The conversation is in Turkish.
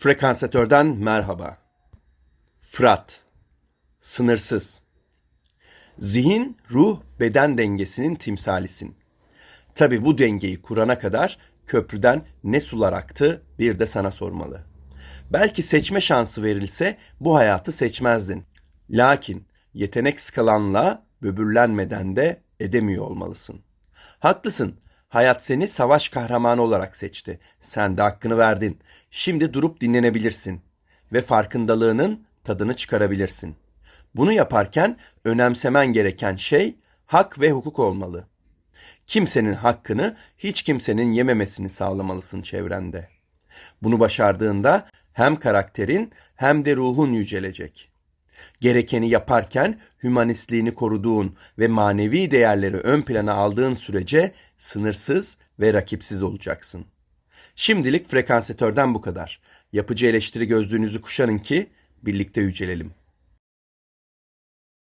Frekansatörden merhaba. Fırat. Sınırsız. Zihin, ruh, beden dengesinin timsalisin. Tabi bu dengeyi kurana kadar köprüden ne sular aktı bir de sana sormalı. Belki seçme şansı verilse bu hayatı seçmezdin. Lakin yetenek skalanla böbürlenmeden de edemiyor olmalısın. Haklısın. Hayat seni savaş kahramanı olarak seçti. Sen de hakkını verdin. Şimdi durup dinlenebilirsin ve farkındalığının tadını çıkarabilirsin. Bunu yaparken önemsemen gereken şey hak ve hukuk olmalı. Kimsenin hakkını hiç kimsenin yememesini sağlamalısın çevrende. Bunu başardığında hem karakterin hem de ruhun yücelecek. Gerekeni yaparken hümanistliğini koruduğun ve manevi değerleri ön plana aldığın sürece sınırsız ve rakipsiz olacaksın. Şimdilik frekansatörden bu kadar. Yapıcı eleştiri gözlüğünüzü kuşanın ki birlikte yücelelim.